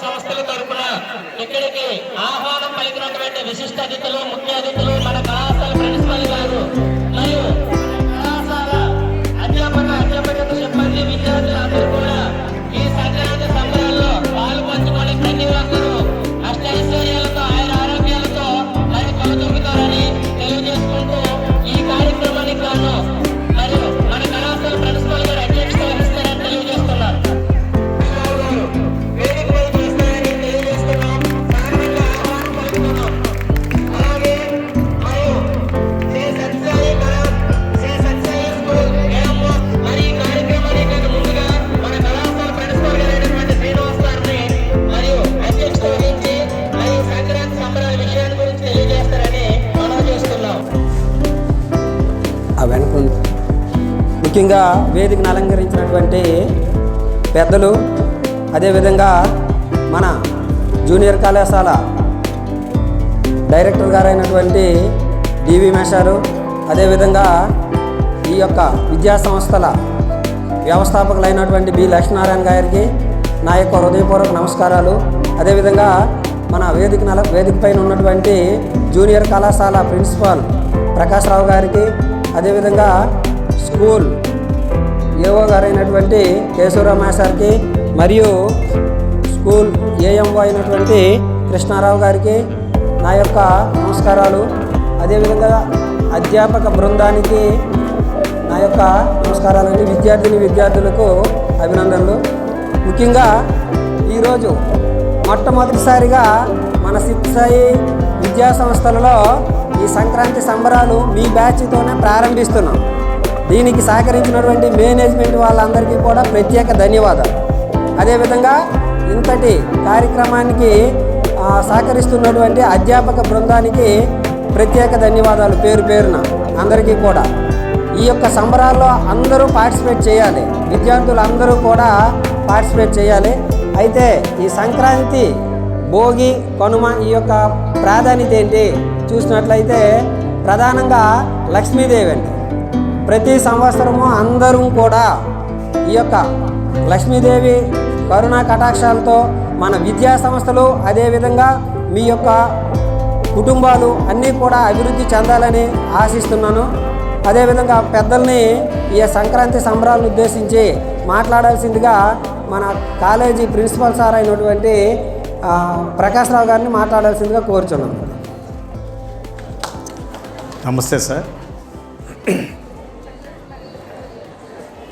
సంస్థల తరపున ఇక్కడికి ఆహ్వానం పలికినటువంటి విశిష్ట అతిథులు ముఖ్య అతిథులు ముఖ్యంగా వేదికను అలంకరించినటువంటి పెద్దలు అదేవిధంగా మన జూనియర్ కళాశాల డైరెక్టర్ గారైనటువంటి డివి మేషారు అదేవిధంగా ఈ యొక్క విద్యా సంస్థల వ్యవస్థాపకులైనటువంటి బి. లక్ష్మీనారాయణ గారికి నా యొక్క హృదయపూర్వక నమస్కారాలు. అదేవిధంగా మన వేదిక నల వేదిక పైన ఉన్నటువంటి జూనియర్ కళాశాల ప్రిన్సిపాల్ ప్రకాశ్రావు గారికి అదేవిధంగా స్కూల్ ఏఓ గారైనటువంటి కేశవరామయ్య సార్కి మరియు స్కూల్ ఏఎంఓ అయినటువంటి కృష్ణారావు గారికి నా యొక్క నమస్కారాలు. అదేవిధంగా అధ్యాపక బృందానికి నా యొక్క నమస్కారాలని విద్యార్థిని విద్యార్థులకు అభినందనలు. ముఖ్యంగా ఈరోజు మొట్టమొదటిసారిగా మన సిత్సాయి విద్యా సంస్థలలో ఈ సంక్రాంతి సంబరాలు మీ బ్యాచ్తోనే ప్రారంభిస్తున్నాం. దీనికి సహకరించినటువంటి మేనేజ్మెంట్ వాళ్ళందరికీ కూడా ప్రత్యేక ధన్యవాదాలు. అదేవిధంగా ఇంతటి కార్యక్రమానికి సహకరిస్తున్నటువంటి అధ్యాపక బృందానికి ప్రత్యేక ధన్యవాదాలు పేరు పేరున అందరికీ కూడా. ఈ యొక్క సంబరాల్లో అందరూ పార్టిసిపేట్ చేయాలి. విద్యార్థులు అందరూ కూడా పార్టిసిపేట్ చేయాలి. అయితే ఈ సంక్రాంతి భోగి కనుమ ఈ యొక్క ప్రాధాన్యత ఏంటి? చూసినట్లయితే ప్రధానంగా లక్ష్మీదేవి అండి. ప్రతి సంవత్సరము అందరూ కూడా ఈ యొక్క లక్ష్మీదేవి కరుణా కటాక్షాలతో మన విద్యా సంస్థలు అదేవిధంగా మీ యొక్క కుటుంబాలు అన్నీ కూడా అభివృద్ధి చెందాలని ఆశిస్తున్నాను. అదేవిధంగా పెద్దల్ని ఈ సంక్రాంతి సంబరాలను ఉద్దేశించి మాట్లాడాల్సిందిగా మన కాలేజీ ప్రిన్సిపల్ సార్ అయినటువంటి ప్రకాశ్రావు గారిని మాట్లాడాల్సిందిగా కోరుచున్నాను. నమస్తే సార్.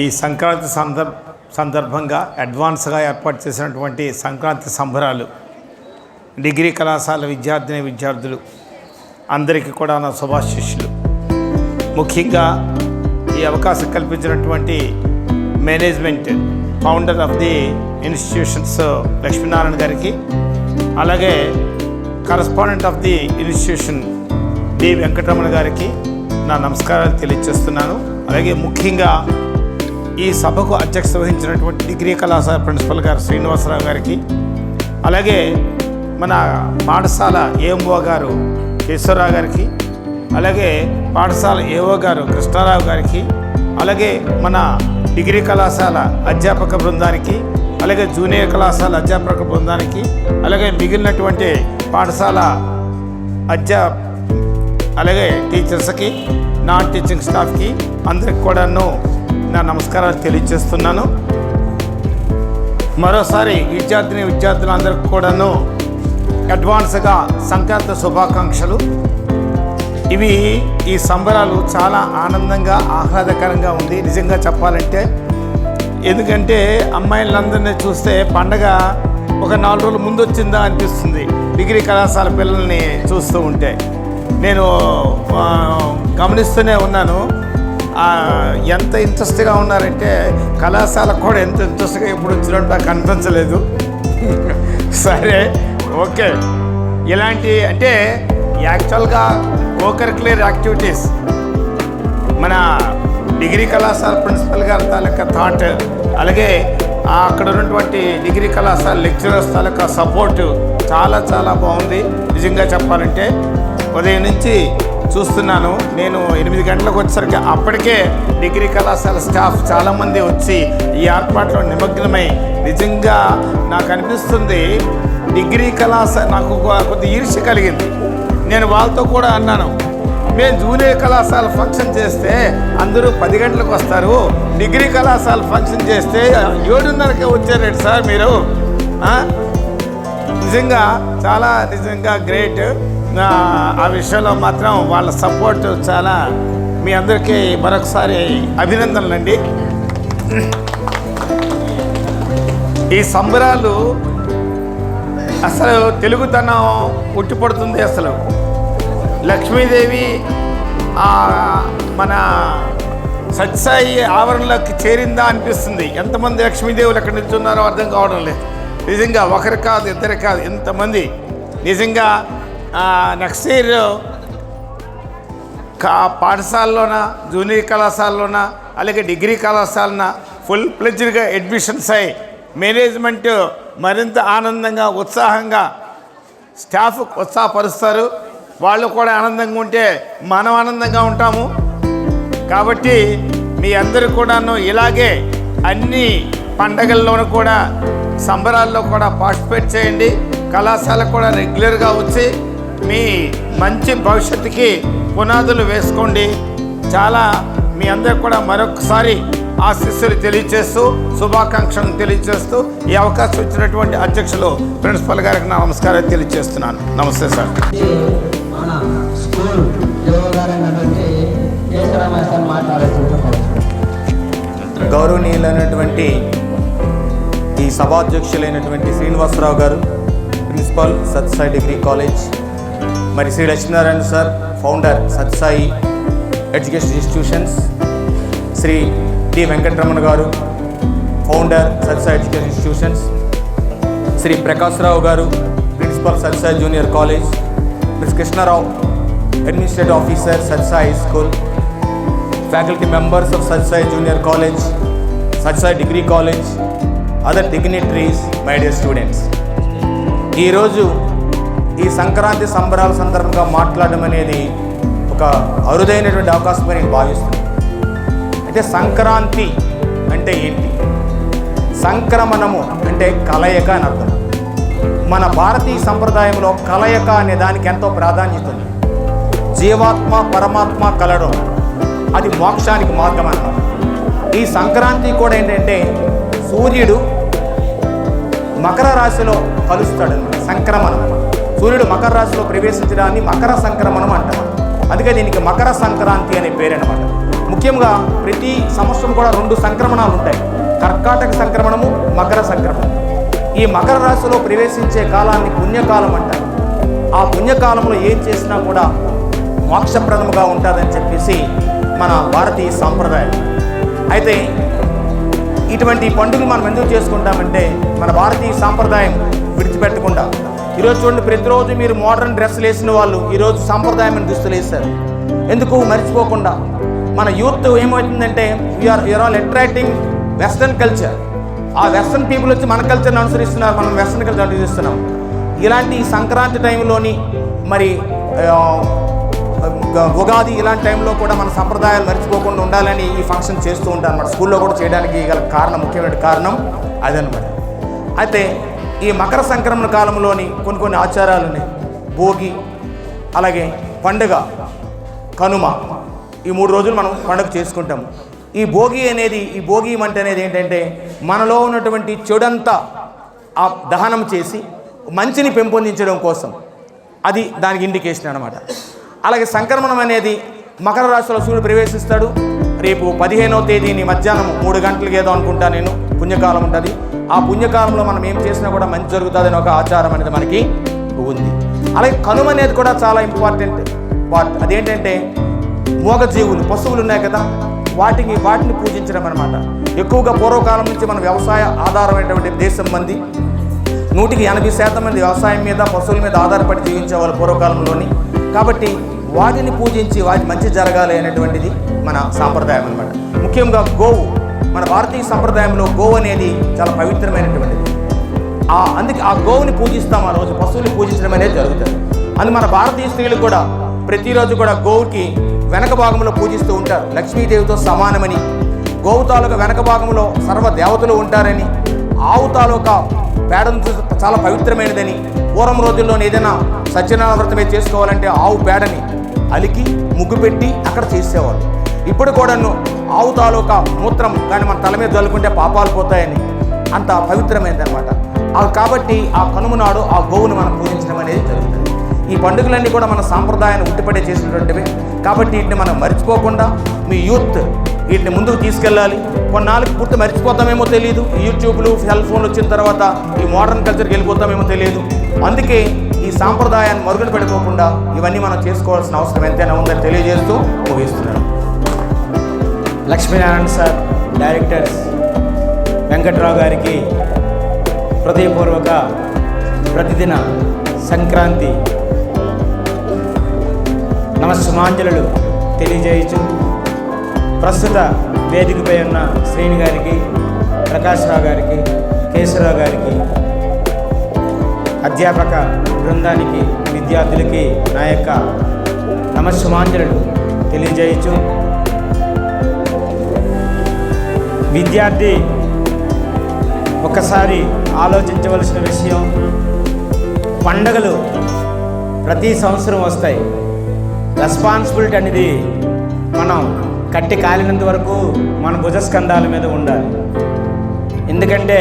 ఈ సంక్రాంతి సందర్ సందర్భంగా అడ్వాన్స్గా ఏర్పాటు చేసినటువంటి సంక్రాంతి సంబరాలు డిగ్రీ కళాశాల విద్యార్థిని విద్యార్థులు అందరికీ కూడా నా శుభాశిష్యులు. ముఖ్యంగా ఈ అవకాశం కల్పించినటువంటి management founder of the institutions Lakshminarayana గారికి అలాగే correspondent of the institution D Venkataramana గారికి నా నమస్కారాలు తెలియజేస్తున్నాను. అలాగే ముఖ్యంగా ఈ సభకు అధ్యక్షత వహించినటువంటి డిగ్రీ కళాశాల ప్రిన్సిపల్ గారు శ్రీనివాసరావు గారికి అలాగే మన పాఠశాల ఏఎంఓ గారు కేశవరావు గారికి అలాగే పాఠశాల ఏఓ గారు కృష్ణారావు గారికి అలాగే మన డిగ్రీ కళాశాల అధ్యాపక బృందానికి అలాగే జూనియర్ కళాశాల అధ్యాపక బృందానికి అలాగే మిగిలినటువంటి పాఠశాల అధ్యా అలాగే టీచర్స్కి నాన్ టీచింగ్ స్టాఫ్కి అందరికి కూడాను నా నమస్కారాలు తెలియజేస్తున్నాను. మరోసారి విద్యార్థిని విద్యార్థులందరికీ కూడాను అడ్వాన్స్గా సంక్రాంతి శుభాకాంక్షలు. ఇవి ఈ సంబరాలు చాలా ఆనందంగా ఆహ్లాదకరంగా ఉంది నిజంగా చెప్పాలంటే. ఎందుకంటే అమ్మాయిలందరినీ చూస్తే పండగ ఒక నాలుగు రోజుల ముందు వచ్చిందా అనిపిస్తుంది. డిగ్రీ కళాశాల పిల్లల్ని చూస్తూ ఉంటే. నేను గమనిస్తూనే ఉన్నాను. ఎంత ఇంట్రెస్ట్గా ఉన్నారంటే కళాశాలకు కూడా ఎంత ఇంట్రెస్ట్గా ఇప్పుడు వచ్చినట్టు నాకు కనిపించలేదు సరే ఓకే. ఇలాంటి అంటే యాక్చువల్గా ఓకర్ యాక్టివిటీస్ మన డిగ్రీ కళాశాల ప్రిన్సిపల్ గారి తాలూకా థాట్ అలాగే అక్కడ ఉన్నటువంటి డిగ్రీ కళాశాల లెక్చరర్స్ తాలూకా సపోర్టు చాలా చాలా బాగుంది. నిజంగా చెప్పాలంటే ఉదయం నుంచి చూస్తున్నాను. నేను ఎనిమిది గంటలకు వచ్చేసరికి అప్పటికే డిగ్రీ కళాశాల స్టాఫ్ చాలామంది వచ్చి ఈ ఏర్పాట్లో నిమగ్నమై నిజంగా నాకు అనిపిస్తుంది డిగ్రీ కళాశాల నాకు కొద్ది ఈర్ష్య కలిగింది. నేను వాళ్ళతో కూడా అన్నాను మేము జూనియర్ కళాశాల ఫంక్షన్ చేస్తే అందరూ పది గంటలకు వస్తారు. డిగ్రీ కళాశాల ఫంక్షన్ చేస్తే ఏడున్నరకే వచ్చారండి సార్ మీరు? నిజంగా చాలా నిజంగా గ్రేట్ ఆ విషయంలో మాత్రం వాళ్ళ సపోర్ట్ చాలా. మీ అందరికీ మరొకసారి అభినందనలండి. ఈ సంబరాలు అసలు తెలుగుతనం ఉట్టిపడుతుంది అసలు. లక్ష్మీదేవి మన సత్సాయి ఆవరణలోకి చేరిందా అనిపిస్తుంది. ఎంతమంది లక్ష్మీదేవులు ఎక్కడ నిల్చున్నారో అర్థం కావడం లేదు. నిజంగా ఒకరు కాదు ఇద్దరు కాదు ఎంతమంది? నిజంగా నెక్స్ట్ ఇయర్ కా పాఠశాలలోన జూనియర్ కళాశాలలోన అలాగే డిగ్రీ కళాశాలన ఫుల్ ప్లెజ్డ్గా అడ్మిషన్స్ అయ్యి మేనేజ్మెంట్ మరింత ఆనందంగా ఉత్సాహంగా స్టాఫ్ ఉత్సాహపరుస్తారు. వాళ్ళు కూడా ఆనందంగా ఉంటే మనం ఆనందంగా ఉంటాము. కాబట్టి మీ అందరూ కూడాను ఇలాగే అన్ని పండగల్లోనూ కూడా సంబరాల్లో కూడా పార్టిసిపేట్ చేయండి. కళాశాల కూడా రెగ్యులర్గా వచ్చి మీ మంచి భవిష్యత్తుకి పునాదులు వేసుకోండి. చాలా మీ అందరికి కూడా మరొకసారి ఆశీస్సులు తెలియజేస్తూ శుభాకాంక్షలను తెలియజేస్తూ ఈ అవకాశం ఇచ్చినటువంటి అధ్యక్షులు ప్రిన్సిపల్ గారికి నా నమస్కారం తెలియజేస్తున్నాను నమస్తే సార్. స్కూల్ గౌరవనీయులైనటువంటి ఈ సభాధ్యక్షులైనటువంటి శ్రీనివాసరావు గారు ప్రిన్సిపాల్ సత్సాయి డిగ్రీ కాలేజ్ మరి Shri Lakshminarayana sir founder Satsai education institutions Shri T Venkataramana గారు founder Satsai education institutions Shri Prakash Rao గారు principal Satsai junior college miss Krishna Rao administrative officer Satsai high school faculty members of Satsai junior college Satsai degree college other dignitaries my dear students ఈరోజు ఈ సంక్రాంతి సంబరాల సందర్భంగా మాట్లాడడం అనేది ఒక అరుదైనటువంటి అవకాశంగా నేను భావిస్తున్నాను. అయితే సంక్రాంతి అంటే ఏంటి? సంక్రమణము అంటే కలయిక అని అర్థం. మన భారతీయ సంప్రదాయంలో కలయిక అనే దానికి ఎంతో ప్రాధాన్యత ఉంది. జీవాత్మ పరమాత్మ కలడం అది మోక్షానికి మార్గం అన్నమాట. ఈ సంక్రాంతి కూడా ఏంటంటే సూర్యుడు మకర రాశిలో కలుస్తాడు అనమాట సంక్రమణం సూర్యుడు మకర రాశిలో ప్రవేశించడాన్ని మకర సంక్రమణం అంటారు. అందుకే దీనికి మకర సంక్రాంతి అనే పేరు అనమాట ముఖ్యంగా ప్రతి సంవత్సరం కూడా రెండు సంక్రమణాలు ఉంటాయి. కర్కాటక సంక్రమణము మకర సంక్రమణం. ఈ మకర రాశిలో ప్రవేశించే కాలాన్ని పుణ్యకాలం అంటారు. ఆ పుణ్యకాలంలో ఏం చేసినా కూడా మోక్షప్రదముగా ఉంటుందని చెప్పేసి మన భారతీయ సాంప్రదాయం. అయితే ఇటువంటి పండుగలు మనం ఎందుకు చేసుకుంటామంటే మన భారతీయ సాంప్రదాయం విడిచిపెట్టకుండా. ఈరోజు చూడండి ప్రతిరోజు మీరు మోడర్న్ డ్రెస్సులు వేసిన వాళ్ళు ఈరోజు సాంప్రదాయమైన దుస్తులు వేస్తారు ఎందుకు మర్చిపోకుండా? మన యూత్ ఏమవుతుందంటే we are you are all attracting western culture ఆ వెస్ట్రన్ పీపుల్ వచ్చి మన కల్చర్ని అనుసరిస్తున్నారు మనం వెస్ట్రన్ కల్చర్ అనుసరిస్తున్నాం ఇలాంటి సంక్రాంతి టైంలోని మరి ఉగాది ఇలాంటి టైంలో కూడా మన సంప్రదాయాలు మర్చిపోకుండా ఉండాలని ఈ ఫంక్షన్ చేస్తూ ఉంటారు. అనమాట స్కూల్లో కూడా చేయడానికి గల కారణం ముఖ్యమైన కారణం అదనమాట అయితే ఈ మకర సంక్రమణ కాలంలోని కొన్ని కొన్ని ఆచారాలు ఉన్నాయి భోగి అలాగే పండుగ కనుమ ఈ మూడు రోజులు మనం పండుగ చేసుకుంటాము. ఈ భోగి అనేది ఈ భోగి మంట అనేది ఏంటంటే మనలో ఉన్నటువంటి చెడంతా ఆ దహనం చేసి మంచిని పెంపొందించడం కోసం. అది దానికి ఇండికేషన్ అనమాట అలాగే సంక్రమణం అనేది మకర రాశిలో సూర్యుడు ప్రవేశిస్తాడు. రేపు పదిహేనవ తేదీని మధ్యాహ్నం మూడు గంటలకి ఏదో అనుకుంటా నేను. పుణ్యకాలం ఉంటుంది. ఆ పుణ్యకాలంలో మనం ఏం చేసినా కూడా మంచి జరుగుతుందని ఒక ఆచారం అనేది మనకి ఉంది. అలాగే కనుమ అనేది కూడా చాలా ఇంపార్టెంట్ పార్ట్ అదేంటంటే మూగజీవులు పశువులు ఉన్నాయి కదా వాటికి వాటిని పూజించడం అనమాట ఎక్కువగా పూర్వకాలం నుంచి మన వ్యవసాయ ఆధారమైనటువంటి దేశం మంది నూటికి ఎనభై శాతం మంది వ్యవసాయం మీద పశువుల మీద ఆధారపడి జీవించే వాళ్ళు పూర్వకాలంలోని. కాబట్టి వాటిని పూజించి వాటి మంచి జరగాలి అనేటువంటిది మన సాంప్రదాయం అనమాట ముఖ్యంగా గోవు మన భారతీయ సంప్రదాయంలో గోవు అనేది చాలా పవిత్రమైనటువంటిది. ఆ అందుకే ఆ గోవుని పూజిస్తాం ఆ రోజు పశువుని పూజించడం అనేది జరుగుతుంది. అది మన భారతీయ స్త్రీలు కూడా ప్రతిరోజు కూడా గోవుకి వెనక భాగంలో పూజిస్తూ ఉంటారు. లక్ష్మీదేవితో సమానమని గోవు తాలూకా వెనక భాగంలో సర్వ దేవతలు ఉంటారని ఆవు తాలూకా పేడను చాలా పవిత్రమైనదని పూర్వం రోజుల్లో ఏదైనా సత్యనారాయణ వ్రతం మీద చేసుకోవాలంటే ఆవు పేడని అలికి ముగ్గు పెట్టి అక్కడ చేసేవాళ్ళు. ఇప్పుడు కూడాను ఆవు తాలూకా మూత్రం కానీ మన తల మీద చల్లుకుంటే పాపాలు పోతాయని అంత పవిత్రమైందనమాట కాబట్టి ఆ కనుమ నాడు ఆ గోవును మనం పూజించడం అనేది జరుగుతుంది. ఈ పండుగలన్నీ కూడా మన సాంప్రదాయాన్ని ఉట్టిపడే చేసినటువంటివి. కాబట్టి వీటిని మనం మర్చిపోకుండా మీ యూత్ వీటిని ముందుకు తీసుకెళ్ళాలి. కొన్నాళ్ళకి పూర్తి మర్చిపోతామేమో తెలియదు యూట్యూబ్లు సెల్ ఫోన్లు వచ్చిన తర్వాత ఈ మోడర్న్ కల్చర్కి వెళ్ళిపోతామేమో తెలియదు అందుకే ఈ సాంప్రదాయాన్ని మరుగున పెట్టుకోకుండా ఇవన్నీ మనం చేసుకోవాల్సిన అవసరం ఎంతైనా ఉందని తెలియజేస్తూ ముగిస్తున్నాను. లక్ష్మీనారాయణ సార్ డైరెక్టర్స్ వెంకట్రావు గారికి హృదయపూర్వక ప్రతిదిన సంక్రాంతి నమస్సుమాంజలు తెలియజేయచ్చు ప్రస్తుత వేదికపై ఉన్న శ్రేణి గారికి ప్రకాశ్రావు గారికి కేశవరావు గారికి అధ్యాపక బృందానికి విద్యార్థులకి నా యొక్క నమస్సుమాంజలు తెలియజేయచ్చు. విద్యార్థి ఒకసారి ఆలోచించవలసిన విషయం పండగలు ప్రతి సంవత్సరం వస్తాయి. రెస్పాన్సిబిలిటీ అనేది మనం కట్టి కాలినంత వరకు మన భుజస్కంధాల మీద ఉండాలి. ఎందుకంటే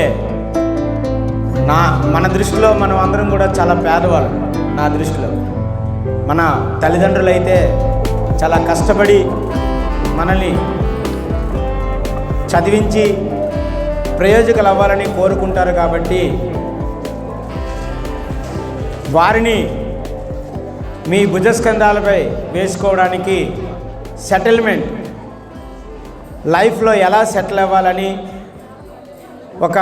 నా మన దృష్టిలో మనం అందరం కూడా చాలా పేదవాళ్ళు నా దృష్టిలో. మన తల్లిదండ్రులు అయితే చాలా కష్టపడి మనల్ని చదివించి ప్రయోజకులు అవ్వాలని కోరుకుంటారు కాబట్టి వారిని మీ భుజస్కంధాలపై వేసుకోవడానికి సెటిల్మెంట్ లైఫ్లో ఎలా సెటిల్ అవ్వాలని ఒక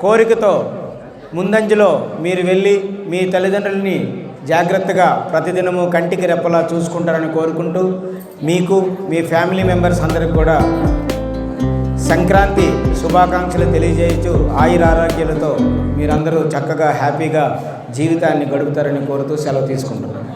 కోరికతో ముందంజలో మీరు వెళ్ళి మీ తల్లిదండ్రులని జాగ్రత్తగా ప్రతిదినము కంటికి రెప్పలా చూసుకుంటారని కోరుకుంటూ మీకు మీ ఫ్యామిలీ మెంబర్స్ అందరికి కూడా సంక్రాంతి శుభాకాంక్షలు తెలియజేయచ్చు ఆయుర ఆరోగ్యాలతో మీరందరూ చక్కగా హ్యాపీగా జీవితాన్ని గడుపుతారని కోరుతూ సెలవు తీసుకుంటున్నాను.